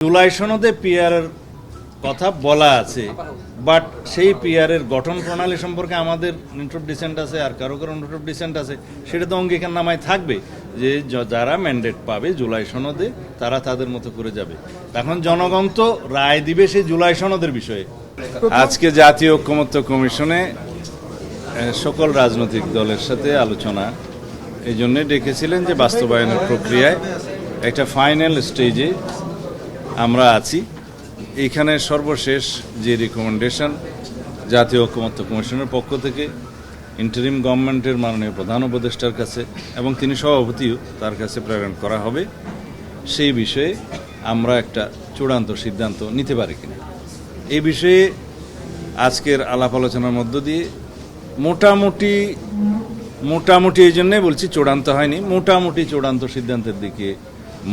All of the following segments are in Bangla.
জুলাই সনদে পিয়ারের কথা বলা আছে বাট সেই পিয়ারের গঠন প্রণালী সম্পর্কে আমাদের নোট অফ ডিসেন্ট আছে আর কারও কারও নোট অফ ডিসেন্ট আছে সেটা তো অঙ্গীকার নামায় থাকবে যে যারা ম্যান্ডেট পাবে জুলাই সনদে তারা তাদের মতো করে যাবে। এখন জনগণ তো রায় দিবে সেই জুলাই সনদের বিষয়ে। আজকে জাতীয় ঐক্যমত্য কমিশনে সকল রাজনৈতিক দলের সাথে আলোচনা এই জন্যে ডেকেছিলেন যে বাস্তবায়নের প্রক্রিয়ায় একটা ফাইনাল স্টেজে আমরা আছি। এখানে সর্বশেষ যে রিকমেন্ডেশন জাতীয় ঐক্যমত্য কমিশনের পক্ষ থেকে ইন্টারিম গভর্নমেন্টের মাননীয় প্রধান উপদেষ্টার কাছে এবং তিনি সভাপতিও তার কাছে প্রেরণ করা হবে। সেই বিষয়ে আমরা একটা চূড়ান্ত সিদ্ধান্ত নিতে পারি কিনা। এই বিষয়ে আজকের আলাপ আলোচনার মধ্য দিয়ে মোটামুটি মোটামুটি এই জন্যই বলছি চূড়ান্ত হয়নি, মোটামুটি চূড়ান্ত সিদ্ধান্তের দিকে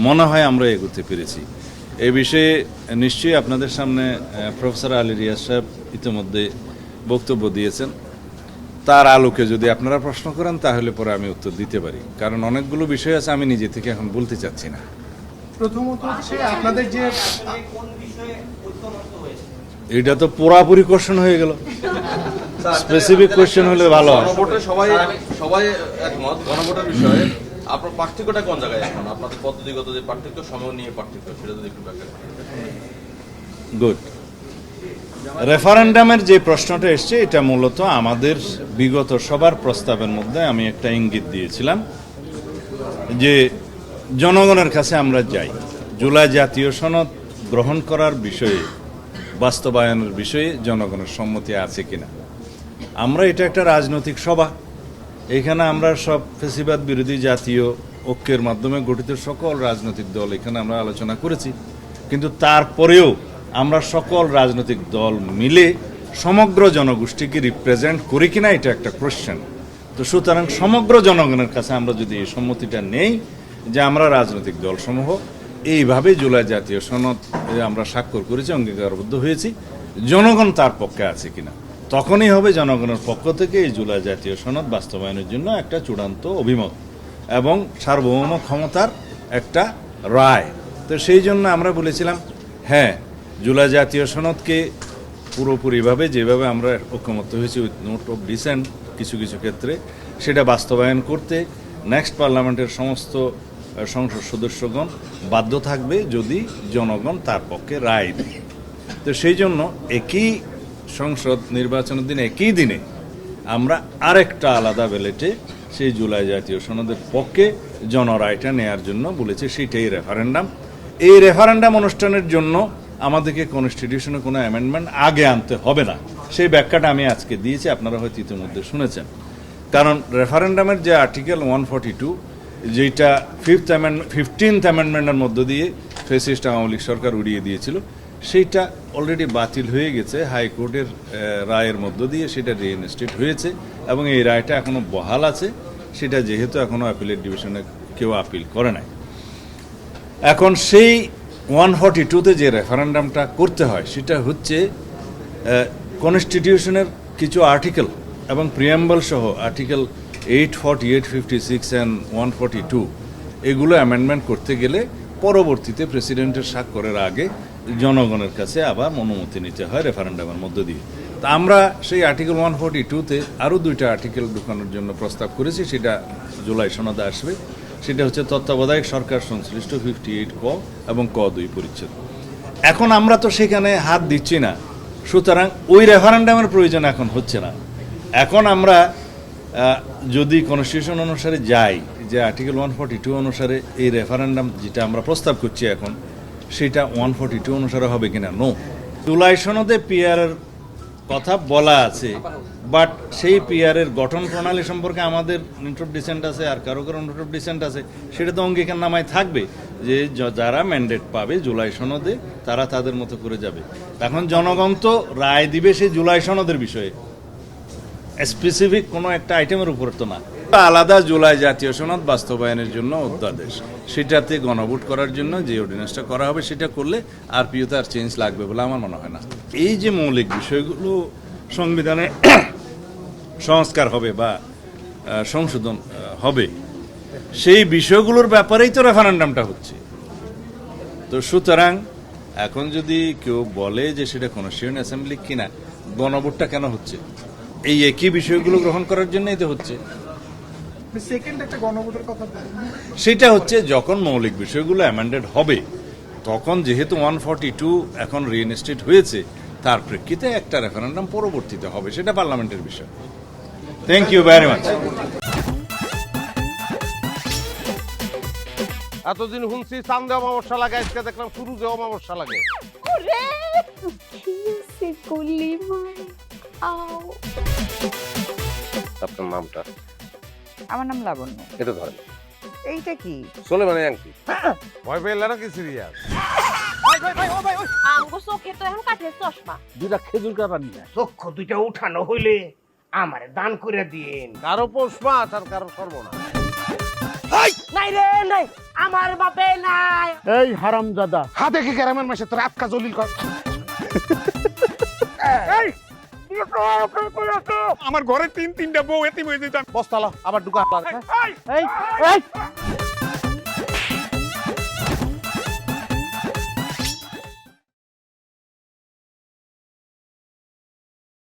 মনে হয় আমরা এগোতে পেরেছি। এই বিষয়ে নিশ্চয়ই আপনাদের সামনে প্রফেসর আলী রিয়াজ সাহেব ইতিমধ্যে বক্তব্য দিয়েছেন। তার আলোকে যদি আপনারা প্রশ্ন করেন তাহলে পরে আমি উত্তর দিতে পারি। কারণ অনেকগুলো বিষয় আছে আমি নিজে থেকে এখন বলতে চাচ্ছি না। প্রথমত হচ্ছে আপনাদের যে এটা তো পুরাপুরি কোশ্চেন হয়ে গেল। স্পেসিফিক কোশ্চেন হলে ভালো হয়। সবাই সবাই একমত। গণভোটের বিষয়ে আপনার পার্থক্যটা কোন জায়গায় এখন? আপনাদের পদ্ধতিগত যে পার্থক্য, সময় নিয়ে পার্থক্য, সেটা যদি একটু ব্যাখ্যা। গুড রেফারেন্ডামের যে প্রশ্নটা এসছে, এটা মূলত আমাদের বিগত সবার প্রস্তাবের মধ্যে আমি একটা ইঙ্গিত দিয়েছিলাম যে জনগণের কাছে আমরা যাই। জুলাই জাতীয় সনদ গ্রহণ করার বিষয়ে, বাস্তবায়নের বিষয়ে জনগণের সম্মতি আছে কিনা। আমরা এটা একটা রাজনৈতিক সভা। এখানে আমরা সব ফেসিবাদ বিরোধী জাতীয় ঐক্যের মাধ্যমে গঠিত সকল রাজনৈতিক দল এখানে আমরা আলোচনা করেছি। কিন্তু তারপরেও আমরা সকল রাজনৈতিক দল মিলে সমগ্র জনগোষ্ঠীকে রিপ্রেজেন্ট করি কিনা এটা একটা কোশ্চেন তো সুতরাং সমগ্র জনগণের কাছে আমরা যদি এই সম্মতিটা নেই যে আমরা রাজনৈতিক দলসমূহ এইভাবে জুলাই জাতীয় সনদ আমরা স্বাক্ষর করেছি, অঙ্গীকারবদ্ধ হয়েছি, জনগণ তার পক্ষে আছে কিনা। তখনই হবে জনগণের পক্ষ থেকে এই জুলাই জাতীয় সনদ বাস্তবায়নের জন্য একটা চূড়ান্ত অভিমত এবং সার্বভৌম ক্ষমতার একটা রায়। তো সেই জন্য আমরা বলেছিলাম হ্যাঁ জুলাই জাতীয় সনদকে পুরোপুরিভাবে যেভাবে আমরা ঐক্যমত্য হয়েছি, উইথ নোট অফ ডিসেন্ট কিছু কিছু ক্ষেত্রে, সেটা বাস্তবায়ন করতে নেক্সট পার্লামেন্টের সমস্ত সংসদ সদস্যগণ বাধ্য থাকবে যদি জনগণ তার পক্ষে রায় দেয়। তো সেই জন্য একই সংসদ নির্বাচনের দিনে একই দিনে আমরা আরেকটা আলাদা ব্যালেটে সেই জুলাই জাতীয় সনদের পক্ষে জনরায়টা নেয়ার জন্য বলেছে সেটাই রেফারেন্ডাম এই রেফারেন্ডাম অনুষ্ঠানের জন্য আমাদেরকে কনস্টিটিউশনে কোনো অ্যামেন্ডমেন্ট আগে আনতে হবে না। সেই ব্যাখ্যাটা আমি আজকে দিয়েছি, আপনারা হয়তো ইতিমধ্যে শুনেছেন। কারণ রেফারেন্ডামের যে আর্টিকেল ওয়ান ফর্টি টু যেটা ফিফথ অ্যামেন্ড ফিফটিন্থ অ্যামেন্ডমেন্টের মধ্য দিয়ে ফেসিস্ট আওয়ামী লীগ সরকার উড়িয়ে দিয়েছিল সেইটা অলরেডি বাতিল হয়ে গেছে হাইকোর্টের রায়ের মধ্য দিয়ে সেটা রিইনস্টেট হয়েছে এবং এই রায়টা এখনও বহাল আছে। সেটা যেহেতু এখনও আপিলের ডিভিশনে কেউ আপিল করে নাই। এখন সেই ওয়ান ফর্টি টুতে যে রেফারেন্ডামটা করতে হয়, সেটা হচ্ছে কনস্টিটিউশনের কিছু আর্টিকেল এবং প্রিয়াম্বল সহ article eight forty eight fifty six and one forty two এগুলো অ্যামেন্ডমেন্ট করতে গেলে পরবর্তীতে প্রেসিডেন্টের স্বাক্ষরের আগে জনগণের কাছে আবার অনুমতি নিতে হয় রেফারেন্ডামের মধ্য দিয়ে। তা আমরা সেই আর্টিকেল ওয়ান ফর্টি টুতে আরও দুইটা আর্টিকেল ঢুকানোর জন্য প্রস্তাব করেছি, সেটা জুলাই সনদে আসবে। সেটা হচ্ছে তত্ত্বাবধায়ক সরকার সংশ্লিষ্ট ফিফটি এইট ক এবং ক দুই পরিচ্ছেদ। এখন আমরা তো সেখানে হাত দিচ্ছি না। সুতরাং ওই রেফারেন্ডামের প্রয়োজন এখন হচ্ছে না। এখন আমরা যদি কনস্টিটিউশন অনুসারে যাই, যে আর্টিকেল ওয়ান ফর্টি টু অনুসারে এই রেফারেন্ডাম যেটা আমরা প্রস্তাব করছি এখন সেটা ওয়ান ফর্টি টু অনুসারে হবে কিনা? নো জুলাই সনদে পিয়ারের কথা বলা আছে বাট সেই পিয়ারের গঠন প্রণালী সম্পর্কে আমাদের নোট অফ ডিসেন্ট আছে আর কারও কারও নোট অফ ডিসেন্ট আছে, সেটা তো অঙ্গীকার নামায় থাকবে যে যারা ম্যান্ডেট পাবে জুলাই সনদে, তারা তাদের মতো করে যাবে। এখন জনগণ তো রায় দিবে সেই জুলাই সনদের বিষয়ে। স্পেসিফিক কোনো একটা আইটেমের উপর তো না। আলাদা জুলাই জাতীয় সনদ বাস্তবায়নের জন্য অধ্যাদেশ। সেটাতে গণভোট করার জন্য যে অর্ডিন্যান্সটা করা হবে সেটা করলে আর পিওতে আর চেঞ্জ লাগবে বলে আমার মনে হয় না। এই যে মৌলিক বিষয়গুলো সংবিধানে সংস্কার হবে বা সংশোধন হবে, সেই বিষয়গুলোর ব্যাপারেই তো রেফারেন্ডামটা হচ্ছে। তো সুতরাং এখন যদি কেউ বলে যে সেটা কনস্টিটিউশন অ্যাসেম্বলি কিনা, গণভোটটা কেন হচ্ছে? এই একই বিষয়গুলো গ্রহণ করার জন্যই তো হচ্ছে সেকেন্ড একটা গণভোটের কথা বলুন সেটা হচ্ছে যখন মৌলিক বিষয়গুলো অ্যামেন্ডেড হবে তখন যেহেতু ওয়ান ফর্টি টু এখন রিইনস্টেট হয়েছে তার প্রেক্ষিতে একটা রেফারেন্ডাম পরবর্তীতে হবে সেটা পার্লামেন্টের বিষয়। থ্যাংক ইউ ভেরি মাচ এতদিন শুনছি চান্দে অমাবস্যা লাগে আজকে দেখলাম শুরুতে অমাবস্যা লাগে। আপনার নামটা? আমার নাম লাবণ্য। এটা ধরেন। এইটা কি? চলে মানে আংটি। ভয় পেলে নাকি সিরিয়াস? আমগো চোখে তো এখন কাঠের চশমা। দুটা খেজুর কাটা নিয়ে চক্ষু দুইটা উঠানো হইলে আমার দান করে দিন কারও পৌষ আর কারও সর্বনা নাই রে নাই। আমার বাপে নাই। এই হারাম দাদা হাতে কি গ্রামের মাসে তোর আটকা জলিল কর। আমার ঘরে তিন তিনটা বউ এতিম হয়ে যেতাম বস্তালা আবার ঢুকা এই! এই!